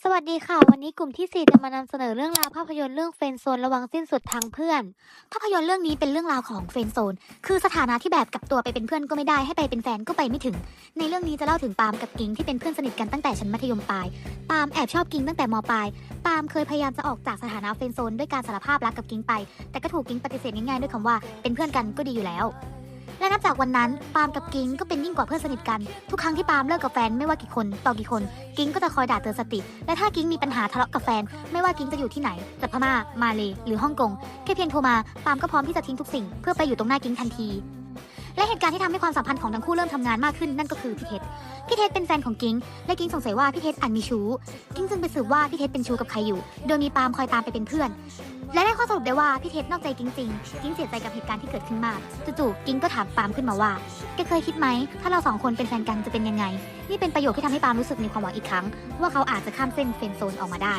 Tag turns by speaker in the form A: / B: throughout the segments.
A: สวัสดีค่ะ วันนี้กลุ่มที่ 4 จะมานำเสนอเรื่องราวภาพยนตร์เรื่องเฟนโซนระวังสิ้นสุดทางเพื่อน ภาพยนตร์เรื่องนี้เป็นเรื่องราวของเฟนโซน คือสถานะที่แบบกับตัวไปเป็นเพื่อนก็ไม่ได้ให้ไปเป็นแฟนก็ไปไม่ถึง ในเรื่องนี้จะเล่าถึงปาล์มกับกิงที่เป็นเพื่อนสนิทกันตั้งแต่ชั้นมัธยมปลาย ปาล์มแอบชอบกิงตั้งแต่มปลาย ปาล์มเคยพยายามจะออกจากสถานะเฟนโซนด้วยการสารภาพรักกับกิงไป แต่ก็ถูกกิงปฏิเสธง่ายๆด้วยคำว่าเป็นเพื่อนกันก็ดีอยู่แล้ว และนับจากวันนั้นปาล์มกับกิงก็เป็นยิ่งกว่าเพื่อนสนิทกัน ทุกครั้งที่ปาล์มเลิกกับแฟนไม่ว่ากี่คนต่อกี่คน กิงก็จะคอยด่าเตือนสติ และถ้ากิงมีปัญหาทะเลาะกับแฟน ไม่ว่ากิงจะอยู่ที่ไหนจะพม่ามาเลหรือฮ่องกงแค่เพียงโทรมาปาล์มก็พร้อมที่จะทิ้งทุกสิ่ง เพื่อไปอยู่ตรงหน้ากิงทันที และเหตุการณ์ที่ทำให้ความสัมพันธ์ของทั้งคู่เริ่มทำงานมากขึ้นนั่นก็คือพี่เทศพี่เทศเป็นแฟนของกิ้งและกิ้งสงสัยว่าพี่เทศอาจมีชู้กิ้งจึงไปสืบว่าพี่เทศเป็นชู้กับใครอยู่ โดยมีปาล์มคอยตามไปเป็นเพื่อน และได้ข้อสรุปได้ว่าพี่เทศนอกใจกิ้งจริงกิ้งเสียใจกับเหตุการณ์ที่เกิดขึ้นมากจู่ๆกิ้งก็ถามปาล์มขึ้นมาว่าแกเคยคิดไหมถ้าเราสองคนเป็นแฟนกันจะเป็นยังไง นี่เป็นประโยคที่ทำให้ปาล์มรู้สึกมีความหวังอีกครั้ง ว่าเขาอาจจะข้ามเส้นเฟนโซนออกมาได้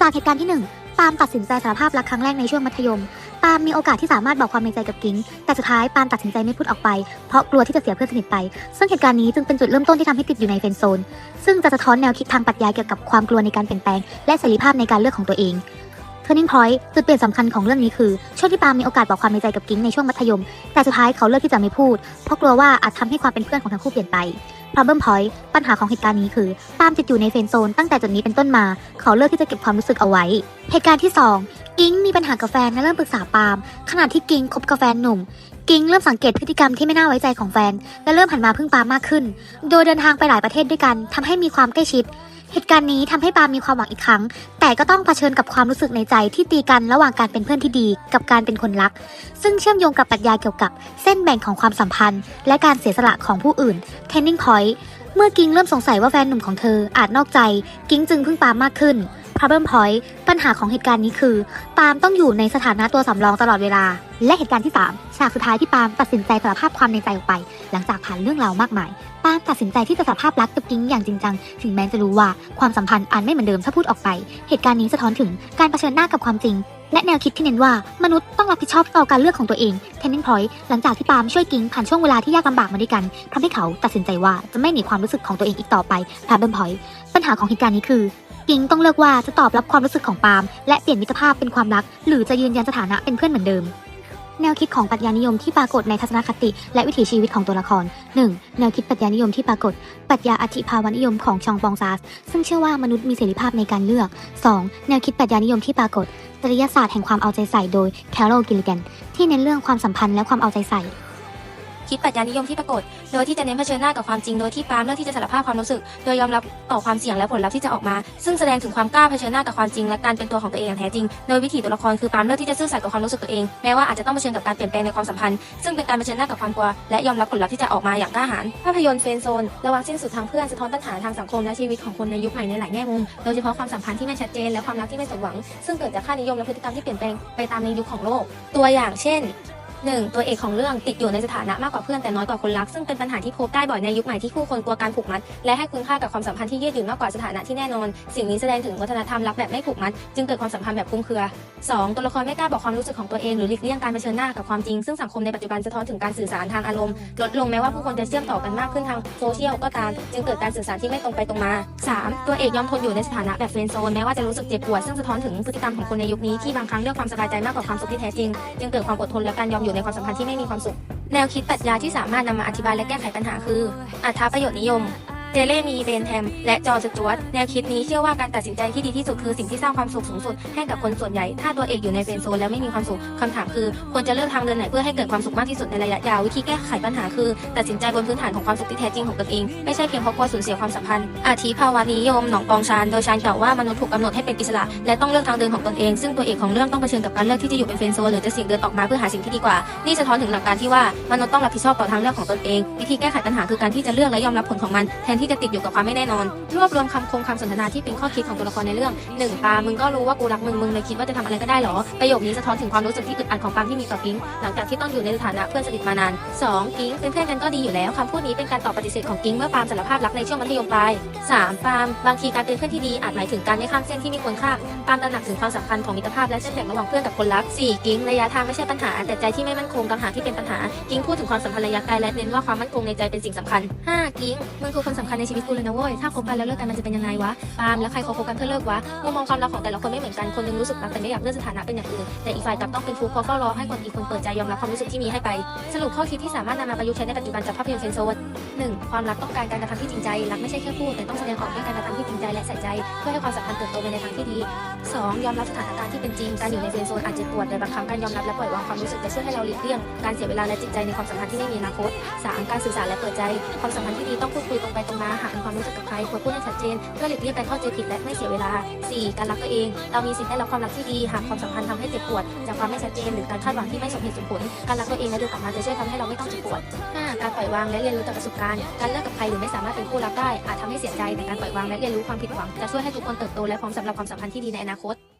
A: จากเหตุการณ์ที่หนึ่งปาล์มตัดสินใจสารภาพรักครั้งแรกในช่วงมัธยม ปาล์มมีโอกาสที่สามารถบอกความในใจกับกิงแต่สุดท้ายปาล์มตัดสินใจไม่พูดออกไป เพราะกลัวที่จะเสียเพื่อนสนิทไป ซึ่งเหตุการณ์นี้จึงเป็นจุดเริ่มต้นที่ทำให้ติดอยู่ในเฟนโซน ซึ่งจะสะท้อนแนวคิดทางปรัชญาเกี่ยวกับความกลัวในการเปลี่ยนแปลง และเสรีภาพในการเลือกของตัวเอง Turning Point จุดเปลี่ยนสำคัญของเรื่องนี้คือช่วงที่ปาล์มมีโอกาสบอกความในใจกับกิงในช่วงมัธยม แต่สุดท้ายเขาเลือกที่จะไม่พูด เพราะกลัวว่าอาจทำให้ความเป็นเพื่อนของทั้งคู่เปลี่ยนไป Problem Point ปัญหาของเหตุการณ์นี้คือปาล์มติดอยู่ในเฟนโซนตั้งแต่จุดนี้เป็นต้นมา เขาเลือกที่จะเก็บความรู้สึกเอาไว้ เหตุการณ์ที่ 2 กิงมีปัญหากับแฟนและเริ่มปรึกษาปาล์มขณะที่กิงคบกับแฟนหนุ่ม กิงเริ่มสังเกตพฤติกรรมที่ไม่น่าไว้ใจของแฟน และเริ่มหันมาพึ่งปาล์มมากขึ้น โดยเดินทางไปหลายประเทศด้วยกันทำให้มีความใกล้ชิด เหตุการณ์นี้ทำให้ปาล์มมีความหวังอีกครั้ง แต่ก็ต้องเผชิญกับความรู้สึกในใจที่ตีกันระหว่างการเป็นเพื่อนที่ดี กับการเป็นคนรัก ซึ่งเชื่อมโยงกับปรัชญาเกี่ยวกับ เส้นแบ่งของความสัมพันธ์ และการเสียสละของผู้อื่น Turning Point เมื่อกิงเริ่มสงสัยว่าแฟนหนุ่มของเธออาจนอกใจ กิงจึงพึ่งปาล์มมากขึ้น Problem Point ปัญหาของเหตุการณ์นี้คือ ปาล์มต้องอยู่ในสถานะตัวสำรองตลอดเวลา และเหตุการณ์ที่ 3 ฉากสุดท้ายที่ปาล์มตัดสินใจสารภาพความในใจออกไป หลังจากผ่านเรื่องราวมากมาย ปาล์มตัดสินใจที่จะสารภาพรักกับกิงอย่างจริงจัง ถึงแม้จะรู้ว่าความสัมพันธ์อาจไม่เหมือนเดิมถ้าพูดออกไป เหตุการณ์นี้สะท้อนถึงการเผชิญหน้ากับความจริงและแนวคิดที่เน้นว่ามนุษย์ต้องรับผิดชอบต่อการเลือกของตัวเอง Turning Point หลังจากที่ปาล์มช่วยกิงผ่านช่วงเวลาที่ยากลำบากมาด้วยกันทำให้เขาตัดสินใจว่าจะไม่หนีความรู้สึกของตัวเองอีกต่อไป Problem Point ปัญหาของเหตุการณ์นี้คือ กิงต้องเลือกว่าจะตอบรับความรู้สึกของปาล์มและเปลี่ยนมิตรภาพเป็นความรัก หรือจะยืนยันสถานะเป็นเพื่อนเหมือนเดิม แนวคิดของปรัชญานิยมที่ปรากฏในทัศนคติ และวิถีชีวิตของตัวละคร 1. แนวคิดปรัชญานิยมที่ปรากฏปรัชญาอธิภาวนิยมของชองปองซาส ซึ่งเชื่อว่ามนุษย์มีเสรีภาพในการเลือก 2. แนวคิดปรัชญานิยมที่ปรากฏจริยศาสตร์แห่งความเอาใจใส่โดยแคโรกิลิแกนที่เน้นเรื่องความสัมพันธ์และความเอาใจใส่
B: คิดปรัชญานิยมที่ปรากฏ โดยที่จะเน้นเผชิญหน้ากับความจริงโดยที่ปาล์มเลือกที่จะสารภาพความรู้สึก โดยยอมรับต่อความเสี่ยงและผลลัพธ์ที่จะออกมา ซึ่งแสดงถึงความกล้าเผชิญหน้ากับความจริงและการเป็นตัวของตัวเองอย่างแท้จริง โดยวิถีตัวละครคือปาล์มเลือกที่จะซื่อสัตย์กับความรู้สึกตัวเอง แม้ว่าอาจจะต้องเผชิญกับการเปลี่ยนแปลงในความสัมพันธ์ ซึ่งเป็นการเผชิญหน้ากับความกลัว และยอมรับผลลัพธ์ที่จะออกมาอย่างกล้าหาญ ภาพยนตร์เฟรนด์โซน ระวังสิ้นสุดทางเพื่อนสะท้อนปัญหาทางสังคมและชีวิตของคนในยุคใหม่ในหลายแง่มุม โดยเฉพาะความสัมพันธ์ที่ไม่ชัดเจนและความรักที่ไม่สมหวัง ซึ่งเกิดจากค่านิยมและพฤติกรรมที่เปลี่ยนแปลงไปตามในยุคของโลก ตัวอย่างเช่น หนึ่งตัวเอกของเรื่องติดอยู่ในสถานะมากกว่าเพื่อนแต่น้อยกว่าคนรัก ซึ่งเป็นปัญหาที่พบได้บ่อยในยุคใหม่ที่คู่คนกลัวการผูกมัด และให้คุณค่ากับความสัมพันธ์ที่ยืดหยุ่นมากกว่าสถานะที่แน่นอน สิ่งนี้แสดงถึงวัฒนธรรมรักแบบไม่ผูกมัด จึงเกิดความสัมพันธ์แบบคลุมเครือ 2. ตัวละครไม่กล้าบอกความรู้สึกของตัวเองหรือหลีกเลี่ยงการเผชิญหน้ากับความจริง ซึ่งสังคมในปัจจุบันสะท้อนถึงการสื่อสารทางอารมณ์ลดลงแม้ว่าผู้คนจะเชื่อมต่อกันมากขึ้นทางโซเชียลก็ตามจึงเกิดการสื่อสารที่ไม่ตรงไปตรงมา 3. ตัวเอกยอมทนอยู่ในสถานะแบบเฟรนโซนแม้ว่าจะรู้สึกเจ็บปวดซึ่งสะท้อนถึงพฤติกรรมของคนในยุคนี้ที่บางครั้งเลือกความสบายใจมากกว่าความสุขที่แท้จริงจึงเกิดความอดทนและการยอมอยู่ในความสัมพันธ์ที่ไม่มีความสุข แนวคิดปรัชญาที่สามารถนำมาอธิบายและแก้ไขปัญหาคืออัตราประโยชน์นิยม เจเล่มีเบนแฮม และจอร์จสจวตแนวคิดนี้เชื่อว่าการตัดสินใจที่ดีที่สุดคือสิ่งที่สร้างความสุขสูงสุดให้กับคนส่วนใหญ่ ถ้าตัวเอกอยู่ในเฟรนด์โซนแล้วไม่มีความสุขคำถามคือควรจะเลือกทางเดินไหนเพื่อให้เกิดความสุขมากที่สุดในระยะยาววิธีแก้ไขปัญหาคือ ตัดสินใจบนพื้นฐานของความสุขที่แท้จริงของตนเอง ไม่ใช่เพียงเพราะกลัวสูญเสียความสัมพันธ์อาทิภาวะนิยมหนองปองชานโดยชานกล่าวว่ามนุษย์ถูกกำหนดให้เป็นอิสระและต้องเลือกทางเดินของตนเอง ซึ่งตัวเอกของเรื่องต้องเผชิญกับการเลือกที่จะอยู่เป็นเฟรนด์โซนหรือจะเสี่ยงเดินออกมาเพื่อหาสิ่งที่ดีกว่า นี่สะท้อนถึงหลักการที่ว่ามนุษย์ต้องรับผิดชอบต่อทางเลือกของตนเอง วิธีแก้ไขปัญหาคือการที่จะเลือกและยอมรับผลของมันแทนที่จะติดอยู่กับความไม่แน่นอน รวบรวมคำคมคำสนทนาที่เป็นข้อคิดของตัวละครในเรื่องหนึ่งปามึงก็รู้ว่ากูรักมึงมึงเลยคิดว่าจะทำอะไรก็ได้เหรอ ประโยคนี้สะท้อนถึงความรู้สึกที่อึดอัดของปามที่มีต่อกิงหลังจากที่ต้องอยู่ในสถานะเพื่อนสนิทมานานสองกิงเป็นเพื่อนกันก็ดีอยู่แล้วคำพูดนี้เป็นการตอบปฏิเสธของกิงเมื่อปามสารภาพรักในช่วงมัธยมปลายสามปามบางทีการเป็นเพื่อนที่ดีอาจหมายถึงการไม่ข้ามเส้นที่ไม่ควรข้ามปามตระหนักถึงความสัมพันธ์ของมิตรภาพและเส้นแบ่งระหว่างเพื่อนกับคนรักสี่กิงระยะทางไม่ใช่ปัญหาแต่ใจที่ไม่มั่นคงต่างหากที่เป็นปัญหากิงพูดถึงความสัมพันธ์ระยะไกลและเน้นว่าความมั่นคงในใจเป็นสิ่งสำคัญห้ากิงมึงคือคนสำคัญคัญในชีวิตกูเลยนะเว้ย ถ้าคบกันแล้วเลิกกันมันจะเป็นยังไงวะปาล์มแล้วใครเขาคบกันเพื่อเลิกวะมุมมองความรักของแต่ละคนไม่เหมือนกัน คนนึงรู้สึกรักแต่ไม่อยากเลื่อนสถานะเป็นอย่างอื่น แต่อีกฝ่ายกลับต้องเป็นทุกข์เพราะเฝ้ารอให้คนอีกคนเปิดใจยอมรับความรู้สึกที่มีให้ไป สรุปข้อคิดที่สามารถนำมาประยุกต์ใช้ในปัจจุบันจากภาพยนตร์เฟนโซนหนึ่งความรักต้องการการกระทำที่จริงใจ รักไม่ใช่แค่พูดแต่ต้องแสดงออกด้วยการกระทำที่จริงใจและใส่ใจ เพื่อให้ความสัมพันธ์เติบโตไปในทางที่ดี 2. ยอมรับสถานการณ์ที่เป็นจริง การอยู่ในเฟรนโซนอาจจ็บปวดแต่บางครั้งการยอมรับและปล่อยวางความรู้สึกจะช่วยให้เราหลีกเลี่ยงการเสียเวลาและจิตใจในความสัมพันธ์ที่ไม่มีอนาคต 3. การสื่อสารและเปิดใจ ความสัมพันธ์ที่ดีต้องพูดคุยตรงไปตรงมาหากมีความรู้สึกกับใครควรพูดให้ชัดเจน เพื่อหลีกเลี่ยงการเข้าใจผิดและไม่เสียเวลา 4. การรักตัวเอง เรามีสิทธิ์ได้รับความรักที่ดี หากความสัมพันธ์ทำให้เจ็บปวด จากความไม่ชัดเจนหรือการคาดหวังที่ไม่สมเหตุสมผล การรักตัวเองและดูกลับมาจะช่วยทำให้เราไม่ต้องเจ็บปวด 5. การปล่อยวางและเรียนรู้จากประสบการณ์ การเลิกกับใครหรือไม่สามารถเป็นคู่รักได้อาจทำให้เสียใจแต่การปล่อยวางและเรียนรู้ความผิดหวังจะช่วยให้ทุกคนเติบโตและพร้อมสำหรับความสัมพันธ์ที่ดีในอนาคต